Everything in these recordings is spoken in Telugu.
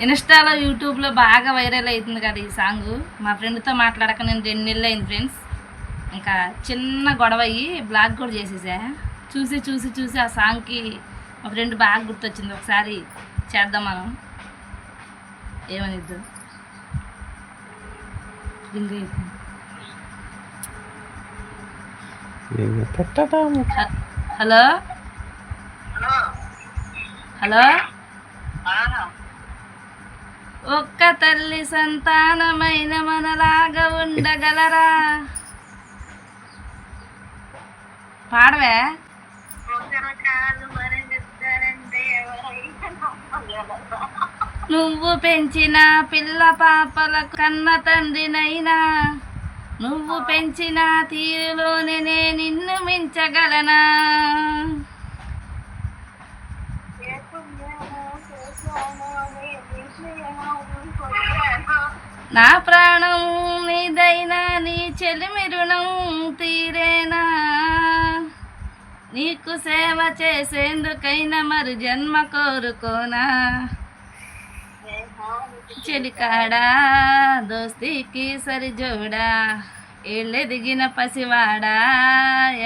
ఇన్స్టాలో యూట్యూబ్లో బాగా వైరల్ అవుతుంది కదా ఈ సాంగ్. మా ఫ్రెండ్తో మాట్లాడక నేను రెండు నెలలు అయింది ఫ్రెండ్స్. ఇంకా చిన్న గొడవ అయ్యి బ్లాగ్ కూడా చేసేసా. చూసి చూసి చూసి ఆ సాంగ్కి మా ఫ్రెండ్ బాగా గుర్తొచ్చింది. ఒకసారి చేద్దాం మనం. ఏమనిద్దు? రింగ్ అయిపోయింది. పెట్టడం హ- హలో? హలో? ఒక్క తల్లి సంతానమైన మనలాగా ఉండగలరా? పాడవే. నువ్వు పెంచిన పిల్ల పాపల కన్న తండ్రినైనా నువ్వు పెంచిన తీరులోనే నే నిన్ను మించగలనా? నా ప్రాణం నీదైనా నీ చెలిమి రుణం తీరేనా? నీకు సేవ చేసేందుకైనా మరి జన్మ కోరుకోనా? చెలికాడా దోస్తీకి సరిజోడా ఏళ్ళెదిగిన పసివాడా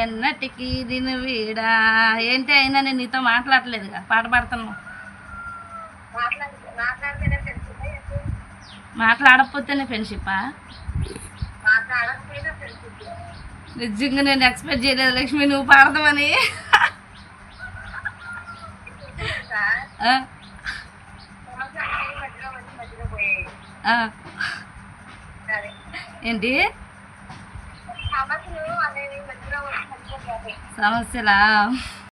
ఎన్నటికి దిను వీడా? ఏంటి అయినా నేను నీతో మాట్లాడలేదుగా పాట పాడుతున్నావు మాట్లాడకపోతేనే ఫ్రెండ్షిప్పా నిజంగా నేను ఎక్స్పెక్ట్ చేయలేదు లక్ష్మి నువ్వు ఆ. ఏంటి? సమస్యలా?